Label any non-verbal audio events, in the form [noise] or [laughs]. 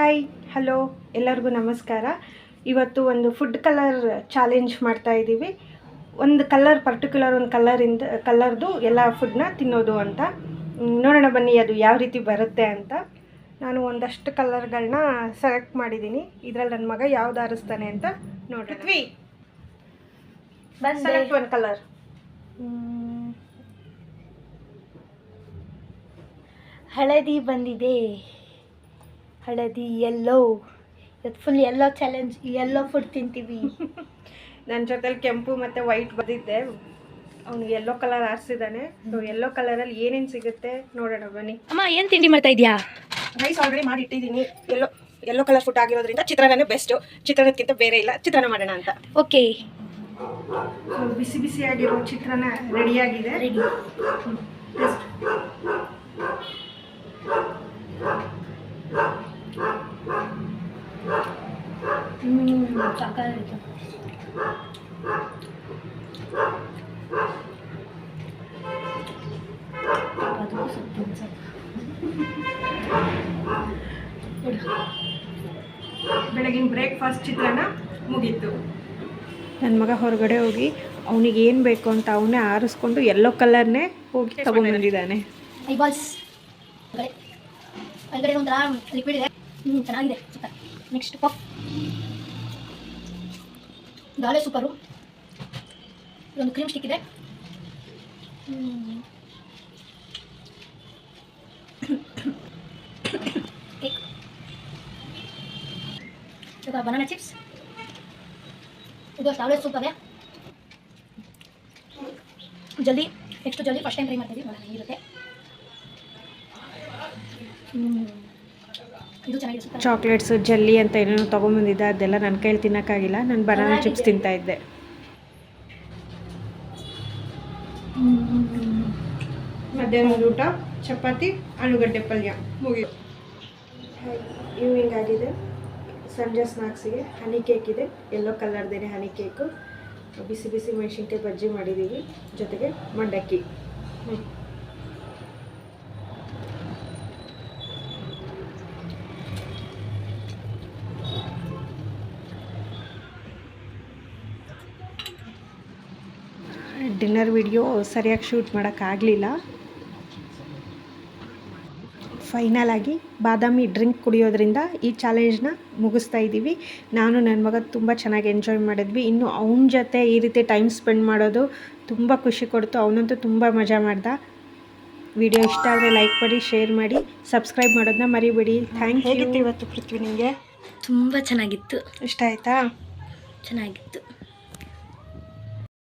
Hi hello ಎಲ್ಲರಿಗೂ ನಮಸ್ಕಾರ. ಇವತ್ತು ಒಂದು ಫುಡ್ ಕಲರ್ ಚಾಲೆಂಜ್ ಮಾಡ್ತಾ ಇದ್ದೀವಿ ಒಂದು ಕಲರ್ ಪರ್ಟಿಕ್ಯುಲರ್ ಒಂದು ಕಲರಿಂದ ಕಲರ್ದು ಎಲ್ಲ ಫುಡ್ನ ತಿನ್ನೋದು ಅಂತ. ನೋಡೋಣ ಬನ್ನಿ ಅದು ಯಾವ ರೀತಿ ಬರುತ್ತೆ ಅಂತ. ನಾನು ಒಂದಷ್ಟು ಕಲರ್ಗಳನ್ನ ಸೆಲೆಕ್ಟ್ ಮಾಡಿದ್ದೀನಿ. ಇದರಲ್ಲಿ ನನ್ನ ಮಗ ಯಾವ್ದು ಆರಿಸ್ತಾನೆ ಅಂತ ನೋಡೋಣ. ಪೃಥ್ವಿ. ಸೆಲೆಕ್ಟ್ ಒಂದು ಕಲರ್ ಹಳದಿ ಬಂದಿದೆ. ಹಳದಿ ಎಲ್ಲೋ ಇವತ್ತು full yellow challenge yellow food ತಿಂತೀವಿ. [laughs] ನನ್ನ ಜೊತೆಲಿ ಕೆಂಪು ಮತ್ತು ವೈಟ್ ಬಂದಿದ್ದೆ. ಅವ್ನು ಎಲ್ಲೋ ಕಲರ್ ಆರಿಸಿದ್ದಾನೆ ಸೊ ಯೆಲ್ಲೋ ಕಲರಲ್ಲಿ ಏನೇನು ಸಿಗುತ್ತೆ ನೋಡೋಣ ಬನ್ನಿ. ಅಮ್ಮ ಏನು ತಿಂಡಿ ಮಾಡ್ತಾ ಇದೆಯಾ? ರೈಸ್ ಆಲ್ರೆಡಿ ಮಾಡಿ ಇಟ್ಟಿದ್ದೀನಿ. ಎಲ್ಲೋ ಎಲ್ಲೋ ಕಲರ್ ಫುಡ್ ಆಗಿರೋದ್ರಿಂದ ಚಿತ್ರಾನ್ನನೇ ಬೆಸ್ಟು ಚಿತ್ರಾನ್ನಕ್ಕಿಂತ ಬೇರೆ ಇಲ್ಲ. ಚಿತ್ರಾನ್ನ ಮಾಡೋಣ ಅಂತ. ಓಕೆ ಬಿಸಿ ಬಿಸಿಯಾಗಿರೋ ಚಿತ್ರಾನ್ನ ರೆಡಿಯಾಗಿದೆ ರೆಡಿ ಸಾಕಾಗಿತ್ತು [laughs] ಅದು. ಬೆಳಗಿನ ಬ್ರೇಕ್ಫಾಸ್ಟ್ ಚಿತ್ರಾನ್ನ ಮುಗೀತು. ನನ್ನ ಮಗ ಹೊರಗಡೆ ಹೋಗಿ ಅವನಿಗೆ ಏನು ಬೇಕು ಅಂತ ಅವನೇ ಆರಿಸ್ಕೊಂಡು ಎಲ್ಲೋ ಕಲರ್ನೇ ಹೋಗಿ ತಗೊಂಡ್ಬಂದಿದ್ದಾನೆ ಐಬಾಲ್ಸ್ ಒಳಗಡೆ ಒಳಗಡೆ ಒಂಥರ ಲಿಕ್ವಿಡ್ ಇದೆ. ಹ್ಞೂ ಚೆನ್ನಾಗಿದೆ. Next puff. ದಾಳೆ ಸೂಪರು. ಇದೊಂದು ಕ್ರೀಮ್ ಸ್ಟಿಕ್ ಇದೆ. ಕೇಕ್ ಬನಾನಾ ಚಿಪ್ಸ್ ಇದು ದಾಳೆ ಸೂಪ್ ಅದೇ ಜಲ್ದಿ ನೆಕ್ಸ್ಟ್ ಜಲ್ದಿ ಫಸ್ಟ್ ಟೈಮ್ ಟ್ರೈ ಮಾಡ್ತೀವಿ ಹೇಗಿರುತ್ತೆ. ಹ್ಮ್. ಚಾಕ್ಲೇಟ್ಸ್ ಜಲ್ಲಿ ಅಂತ ಏನೇನೋ ತೊಗೊಂಬಂದಿದ್ದೆ ಅದೆಲ್ಲ ನನ್ನ ಕೈಲಿ ತಿನ್ನೋಕ್ಕಾಗಿಲ್ಲ. ನಾನು ಬನಾನಾ ಚಿಪ್ಸ್ ತಿಂತಾ ಇದ್ದೆ. ಮಧ್ಯಾಹ್ನದ ಊಟ ಚಪಾತಿ ಆಲೂಗಡ್ಡೆ ಪಲ್ಯ. ಮುಗಿ ಈವ್ನಿಂಗ್ ಆಗಿದೆ. ಸಂಜೆ ಸ್ನಾಕ್ಸಿಗೆ ಹನಿ ಕೇಕ್ ಇದೆ. ಎಲ್ಲೋ ಕಲರ್ದೇನೆ ಹನಿ ಕೇಕು ಬಿಸಿ ಬಿಸಿ ಮೆಣಸಿನ್ಕಾಯಿ ಬಜ್ಜಿ ಮಾಡಿದ್ದೀವಿ ಜೊತೆಗೆ ಮಂಡಕ್ಕಿ. ಹ್ಞೂ ಡಿನ್ನರ್ ವಿಡಿಯೋ ಸರಿಯಾಗಿ ಶೂಟ್ ಮಾಡೋಕ್ಕಾಗಲಿಲ್ಲ. ಫೈನಲ್ ಆಗಿ ಬಾದಾಮಿ ಡ್ರಿಂಕ್ ಕುಡಿಯೋದ್ರಿಂದ ಈ ಚಾಲೆಂಜ್ನ ಮುಗಿಸ್ತಾ ಇದ್ದೀವಿ. ನಾನು ನನ್ನ ಮಗ ತುಂಬ ಚೆನ್ನಾಗಿ ಎಂಜಾಯ್ ಮಾಡಿದ್ವಿ. ಇನ್ನು ಅವನ ಜೊತೆ ಈ ರೀತಿ ಟೈಮ್ ಸ್ಪೆಂಡ್ ಮಾಡೋದು ತುಂಬ ಖುಷಿ ಕೊಡ್ತು. ಅವನಂತೂ ತುಂಬ ಮಜಾ ಮಾಡ್ದ. ವಿಡಿಯೋ ಇಷ್ಟ ಆದರೆ ಲೈಕ್ ಮಾಡಿ ಶೇರ್ ಮಾಡಿ ಸಬ್ಸ್ಕ್ರೈಬ್ ಮಾಡೋದನ್ನ ಮರಿಬೇಡಿ. ಥ್ಯಾಂಕ್ ಯು ಇವತ್ತು ಪೃಥ್ವಿ ನಿಮಗೆ ತುಂಬ ಚೆನ್ನಾಗಿತ್ತು. ಇಷ್ಟ ಆಯಿತಾ? ಚೆನ್ನಾಗಿತ್ತು.